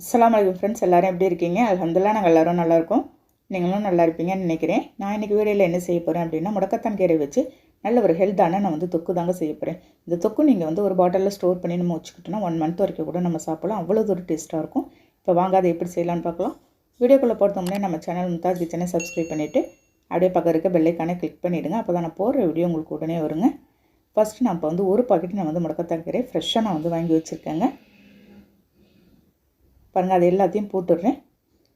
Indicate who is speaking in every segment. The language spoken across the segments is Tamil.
Speaker 1: அஸ்லாம் வலைக்கம் ஃப்ரெண்ட்ஸ் எல்லாரும் எப்படி இருக்கீங்க? அல்ஹம்துலில்லாஹ் நாங்கள் எல்லோரும் நல்லாயிருக்கும் நீங்களும் நல்லா இருப்பீங்கன்னு நினைக்கிறேன். நான் இன்றைக்கி வீடியோவில் என்ன செய்ய போகிறேன் அப்படின்னா முடக்கத்தான் கீரை வச்சு நல்ல ஒரு ஹெல்த்தான நான் வந்து தொக்கு தாங்க செய்ய போகிறேன் இந்த தொக்கு நீங்கள் வந்து ஒரு பாட்டிலில் ஸ்டோர் பண்ணி நம்ம வச்சுக்கிட்டோன்னா ஒன் மந்த் வரைக்கும் கூட நம்ம சாப்பிடலாம். அவ்வளோ ஒரு டேஸ்ட்டாக இருக்கும். இப்போ வாங்க அதை எப்படி செய்யலாம்னு பார்க்கலாம். வீடியோக்குள்ளே போகிறதுக்கு நம்ம சேனல் முத்தாஜ் கிச்சனை சப்ஸ்கிரைப் பண்ணிவிட்டு அப்படியே பக்கம் இருக்க பெல்லைக்கானே கிளிக் பண்ணிவிடுங்க அப்போ தான் நான் போடுற வீடியோ உங்களுக்கு உடனே வருங்க. ஃபஸ்ட்டு நான் இப்போ வந்து ஒரு பாக்கெட் நான் வந்து முடக்கத்தான் கீரை ஃப்ரெஷ்ஷாக நான் வந்து வாங்கி வச்சுருக்கேங்க. பாருங்கள் அது எல்லாத்தையும் போட்டுடுறேன்.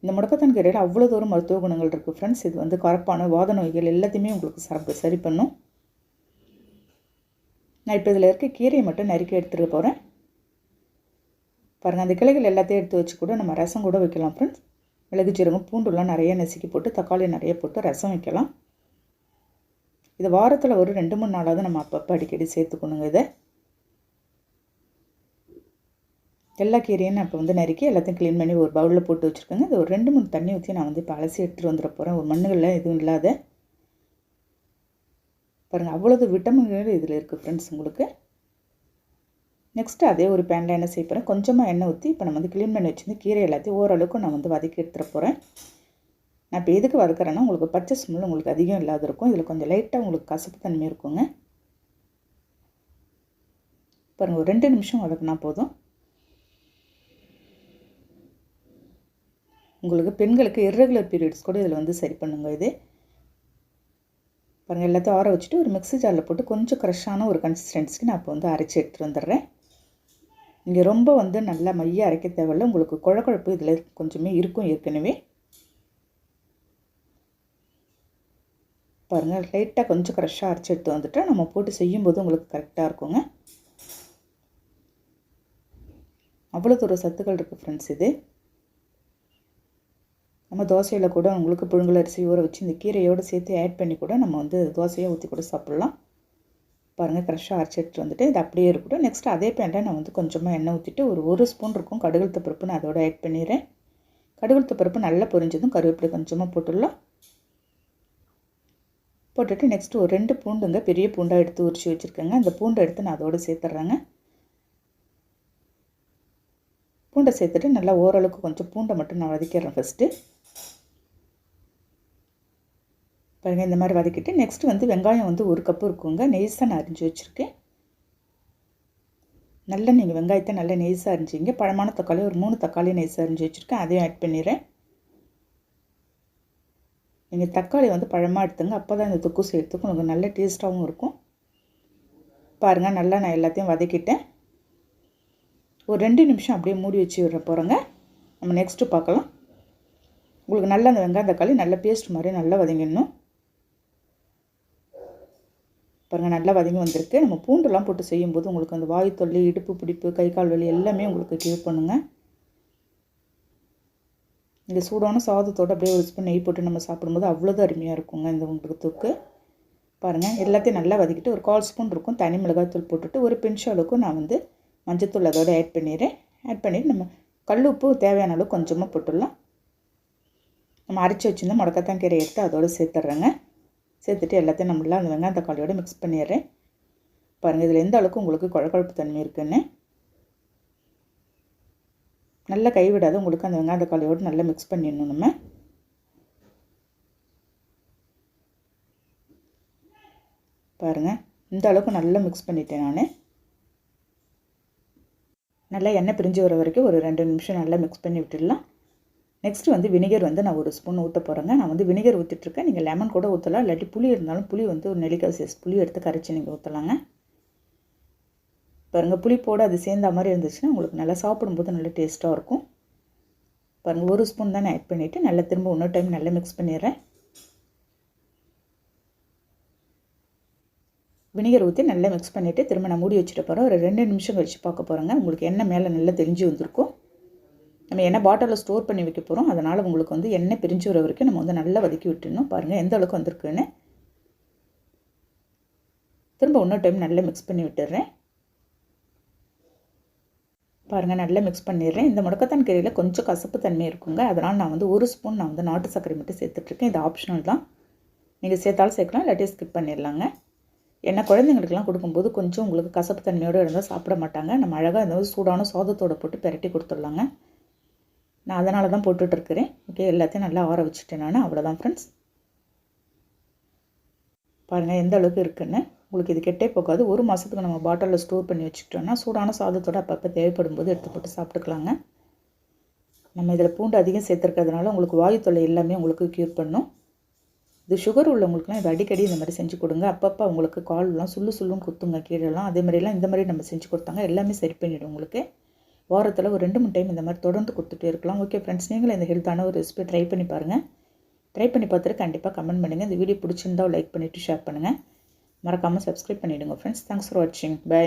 Speaker 1: இந்த முடக்கத்தான் கீரையில் அவ்வளோ தூரம் மருத்துவ குணங்கள் இருக்குது ஃப்ரெண்ட்ஸ் இது வந்து கரப்பான வாத நோய்கள் எல்லாத்தையுமே உங்களுக்கு சரப்பு சரி பண்ணும். நான் இப்போ இதில் இருக்க கீரையை மட்டும் நறுக்கி எடுத்துகிட்டு போகிறேன் பாருங்கள் அந்த கிளைகள் எல்லாத்தையும் எடுத்து வச்சு கூட நம்ம ரசம் கூட வைக்கலாம் ஃப்ரெண்ட்ஸ் மிளகு ஜீரகம் பூண்டுலாம் நிறைய நசுக்கி போட்டு தக்காளி நிறைய போட்டு ரசம் வைக்கலாம். இது வாரத்தில் ஒரு ரெண்டு மூணு நாளாவது நம்ம அப்பப்போ அடிக்கடி சேர்த்துக்கணுங்க இதை. எல்லா கீரையும் நான் இப்போ வந்து நறுக்கி எல்லாத்தையும் க்ளீன் பண்ணி ஒரு பவுலில் போட்டு வச்சுருக்கேங்க. இது ஒரு ரெண்டு மூணு தண்ணி ஊற்றி நான் வந்து இப்போ அலசி எடுத்துகிட்டு வந்துட போகிறேன் ஒரு மண்ணுகளில் எதுவும் இல்லாத. பாருங்கள் அவ்வளோது விட்டமின்கள் இதில் இருக்குது ஃப்ரெண்ட்ஸ் உங்களுக்கு. நெக்ஸ்ட்டு அதே ஒரு பேனில் என்ன செய்ய போகிறேன் கொஞ்சமாக எண்ணெய் ஊற்றி இப்போ நம்ம வந்து க்ளீன் பண்ணி வச்சுருந்து கீரை எல்லாத்தையும் ஓரளவுக்கு நான் வந்து வதக்கி எடுத்துகிட்டு போகிறேன் நான் இப்போ எதுக்கு வதக்குறேன்னா உங்களுக்கு பச்சை ஸ்மெல் உங்களுக்கு அதிகம் இல்லாத இருக்கும். இதில் கொஞ்சம் லைட்டாக உங்களுக்கு கசப்பு தன்மை இருக்குங்க. பாருங்கள் ஒரு ரெண்டு நிமிஷம் வதக்குனா போதும். உங்களுக்கு பெண்களுக்கு இர்ரெகுலர் பீரியட்ஸ் கூட இதில் வந்து சரி பண்ணுங்க இது. பாருங்கள் எல்லாத்தையும் ஆற வச்சுட்டு ஒரு மிக்ஸி ஜாரில் போட்டு கொஞ்சம் க்ரஷ்ஷான ஒரு கன்சிஸ்டன்சிக்கு நான் இப்போ வந்து அரைச்சி எடுத்துகிட்டு வந்துடுறேன். இங்கே ரொம்ப வந்து நல்லா மைய அரைக்க தேவையில்ல உங்களுக்கு குழக்குழப்பு இதில் கொஞ்சமே இருக்கும் ஏற்கனவே. பாருங்கள் லைட்டாக கொஞ்சம் க்ரஷ்ஷாக அரைச்சி எடுத்து வந்துட்டு நம்ம போட்டு செய்யும்போது உங்களுக்கு கரெக்டாக இருக்குங்க. அவ்வளோ தூரம் சத்துக்கள் இருக்குது ஃப்ரெண்ட்ஸ் இது. நம்ம தோசையில் கூட உங்களுக்கு புழுங்கல் அரிசி ஊற வச்சு இந்த கீரையோடு சேர்த்து ஆட் பண்ணி கூட நம்ம வந்து தோசையாக ஊற்றி கூட சாப்பிட்லாம். பாருங்கள் ஃப்ரெஷ்ஷாக அரைச்சி எடுத்துட்டு வந்துட்டு இது அப்படியே இருக்கட்டும். நெக்ஸ்ட் அதே பேண்டை நான் வந்து கொஞ்சமாக எண்ணெய் ஊற்றிட்டு ஒரு ஒரு ஸ்பூன் இருக்கும். கடுகுளுத்த பருப்பு நான் அதோட ஆட் பண்ணிடுறேன். கடுகுளுத்த பருப்பு நல்லா பொரிஞ்சதும் கருவேப்பிலை கொஞ்சமாக போட்டுடலாம். போட்டுட்டு நெக்ஸ்ட்டு ஒரு ரெண்டு பூண்டுங்க பெரிய பூண்டாக எடுத்து உரிச்சு வச்சுருக்கேங்க. அந்த பூண்டை எடுத்து நான் அதோடு சேர்த்துட்றேங்க பூண்டை சேர்த்துட்டு நல்லா ஓரளவுக்கு கொஞ்சம் பூண்டை மட்டும் நான் வதக்கிடுறேன் ஃபஸ்ட்டு பாருங்கள் இந்த மாதிரி வதக்கிட்டு நெக்ஸ்ட்டு வந்து வெங்காயம் வந்து ஒரு கப்பு இருக்குங்க. நெய்ஸாக நான் அரிஞ்சு வச்சுருக்கேன். நல்லா நீங்கள் வெங்காயத்தை நல்லா நெய்ஸாக அரிஞ்சிங்க. பழமான தக்காளி ஒரு மூணு தக்காளி நெய்ஸாக அரிஞ்சு வச்சுருக்கேன். அதையும் ஆட் பண்ணிடுறேன். நீங்கள் தக்காளி வந்து பழமாக எடுத்துங்க. அப்போ தான் இந்த தொக்கு சேர்த்துக்கும். உங்களுக்கு நல்ல டேஸ்ட்டாகவும் இருக்கும். பாருங்கள் நல்லா நான் எல்லாத்தையும் வதக்கிட்டேன். ஒரு ரெண்டு நிமிஷம் அப்படியே மூடி வச்சு விட போகிறோங்க நம்ம நெக்ஸ்ட்டு பார்க்கலாம். உங்களுக்கு நல்லா அந்த வெங்காயம் தக்காளி நல்ல பேஸ்ட் மாதிரி நல்லா வதங்கிடணும். பாருங்கள் நல்லா வதங்கி வந்திருக்கு. நம்ம பூண்டுலாம் போட்டு செய்யும்போது உங்களுக்கு அந்த வாய் தொல்லி இடுப்பு பிடிப்பு கை கால் வலி எல்லாமே உங்களுக்கு கிளியர் பண்ணுங்கள் இந்த சூடான சாதத்தோடு அப்படியே ஒரு ஸ்பூன் நெய் போட்டு நம்ம சாப்பிடும்போது அவ்வளோதான் அருமையாக இருக்குங்க இந்த உங்களுக்கு தூக்கு. பாருங்கள் எல்லாத்தையும் நல்லா வதக்கிட்டு ஒரு கால் ஸ்பூன் இருக்கும். தனி மிளகாய்த்தூள் போட்டுட்டு ஒரு பிஞ்சு அளவுக்கு நான் வந்து மஞ்சத்தூள் அதோடு ஆட் பண்ணிடுறேன். ஆட் பண்ணிவிட்டு நம்ம கல் உப்பு தேவையான அளவு கொஞ்சமாக போட்டுடலாம். நம்ம அரைச்சி வச்சுருந்தா முடக்கத்தான் கீரை எடுத்து அதோடு சேர்த்துட்றேங்க. சேர்த்துட்டு எல்லாத்தையும் நம்மளாம் அந்த வெங்காயம் தக்காளியோடு மிக்ஸ் பண்ணிடுறேன். பாருங்கள் இதில் எந்த அளவுக்கு உங்களுக்கு குழக்குழப்பு தன்மை இருக்குன்னு. நல்லா கைவிடாது உங்களுக்கு அந்த வெங்காயம் தக்காளியோடு நல்லா மிக்ஸ் பண்ணிடணும் நம்ம. பாருங்கள் இந்த அளவுக்கு நல்லா மிக்ஸ் பண்ணிட்டேன் நான். நல்லா எண்ணெய் பிரிஞ்சு வர வரைக்கும் ஒரு ரெண்டு நிமிஷம் நல்லா மிக்ஸ் பண்ணி விட்டுடலாம். நெக்ஸ்ட் வந்து வினிகர் வந்து நான் ஒரு ஸ்பூன் ஊற்ற போகிறேங்க நான் வந்து வினிகர் ஊற்றிட்டுருக்கேன் நீங்கள் லெமன் கூட ஊற்றலாம் இல்லாட்டி புளி இருந்தாலும் புளி வந்து ஒரு நெல்லிக்காய் சைஸ் புளி எடுத்து கரைச்சி நீங்கள் ஊற்றலாங்க பாருங்கள் புளிப்போடு அது சேர்ந்த மாதிரி இருந்துச்சுன்னா உங்களுக்கு நல்லா சாப்பிடும்போது நல்லா டேஸ்ட்டாக இருக்கும். பாருங்கள் ஒரு ஸ்பூன் தான் நான் ஆட் பண்ணிவிட்டு நல்லா திரும்ப இன்னொரு டைம் நல்லா மிக்ஸ் பண்ணிடுறேன். வினிகர் ஊற்றி நல்லா மிக்ஸ் பண்ணிவிட்டு திரும்ப நான் மூடி வச்சுட்டு போகிறேன் ஒரு ரெண்டு நிமிஷம் கழிச்சு பார்க்க போகிறேங்க உங்களுக்கு எண்ணெய் மேலே நல்லா தெரிஞ்சு வந்திருக்கும். நம்ம எண்ணெய் பாட்டிலில் ஸ்டோர் பண்ணி வைக்க போகிறோம் அதனால் உங்களுக்கு வந்து எண்ணெய் பிரிஞ்சு வர வரைக்கும் நம்ம வந்து நல்லா வதக்கி விட்டுடணும். பாருங்கள் எந்த அளவுக்கு வந்திருக்குன்னு. திரும்ப இன்னொரு டைம் நல்லா மிக்ஸ் பண்ணி விட்டுடுறேன். பாருங்கள் நல்லா மிக்ஸ் பண்ணிடுறேன். இந்த முடக்கத்தான் கீரையில் கொஞ்சம் கசப்பு தன்மை இருக்குங்க. அதனால் நான் வந்து ஒரு ஸ்பூன் நான் வந்து நாட்டு சர்க்கரை மட்டும் சேர்த்துட்ருக்கேன் இது ஆப்ஷனல் தான். நீங்கள் சேர்த்தாலும் சேர்க்கலாம் இல்லாட்டி ஸ்கிப் பண்ணிடலாங்க. ஏன்னா குழந்தைங்களுக்குலாம் கொடுக்கும்போது கொஞ்சம் உங்களுக்கு கசப்பு தன்மையோடு இருந்தால் சாப்பிட மாட்டாங்க. நம்ம அழகாக இந்த சூடான சோதத்தோடு போட்டு பெரட்டி கொடுத்துடலாங்க. நான் அதனால தான் போட்டுட்ருக்கிறேன். ஓகே எல்லாத்தையும் நல்லா ஆற வச்சுட்டேன் நான். அவ்வளோதான் ஃப்ரெண்ட்ஸ் பாருங்கள் எந்த அளவுக்கு இருக்குன்னு. உங்களுக்கு இது கெட்டே போகாது. ஒரு மாதத்துக்கு நம்ம பாட்டிலில் ஸ்டோர் பண்ணி வச்சுக்கிட்டோம்னா சூடான சாதத்தோடு அப்பப்போ தேவைப்படும் போது எடுத்து போட்டு சாப்பிட்டுக்கலாங்க. நம்ம இதில் பூண்டு அதிகம் சேர்த்துருக்கிறதுனால உங்களுக்கு வாயு தொல்லை எல்லாமே உங்களுக்கு க்யூர் பண்ணும். இது சுகர் உள்ளவங்களுக்குலாம் இது அடிக்கடி இந்த மாதிரி செஞ்சு கொடுங்க. அப்பப்போ அவங்களுக்கு கால்லாம் சுள்ளு சுள்ளும் குத்துங்க கீழெல்லாம். அதே மாதிரிலாம் இந்த மாதிரி நம்ம செஞ்சு கொடுத்தாங்க எல்லாமே சரி பண்ணிவிடும் உங்களுக்கு. வாரத்தில் ஒரு ரெண்டு மூணு டைம் இந்த மாதிரி தொடர்ந்து கொடுத்துட்டே இருக்கலாம். ஓகே ஃப்ரெண்ட்ஸ் நீங்களும் இந்த ஹெல்த்தான ஒரு ரெசிபி ட்ரை பண்ணி பாருங்கள் ட்ரை பண்ணி பார்த்துட்டு கண்டிப்பாக கமெண்ட் பண்ணுங்கள் இந்த வீடியோ பிடிச்சிருந்தா லைக் பண்ணிவிட்டு ஷேர் பண்ணுங்கள் மறக்காமல் சப்ஸ்கிரைப் பண்ணிவிடுங்க ஃப்ரெண்ட்ஸ் தேங்க்ஸ் ஃபார் வாட்சிங் பை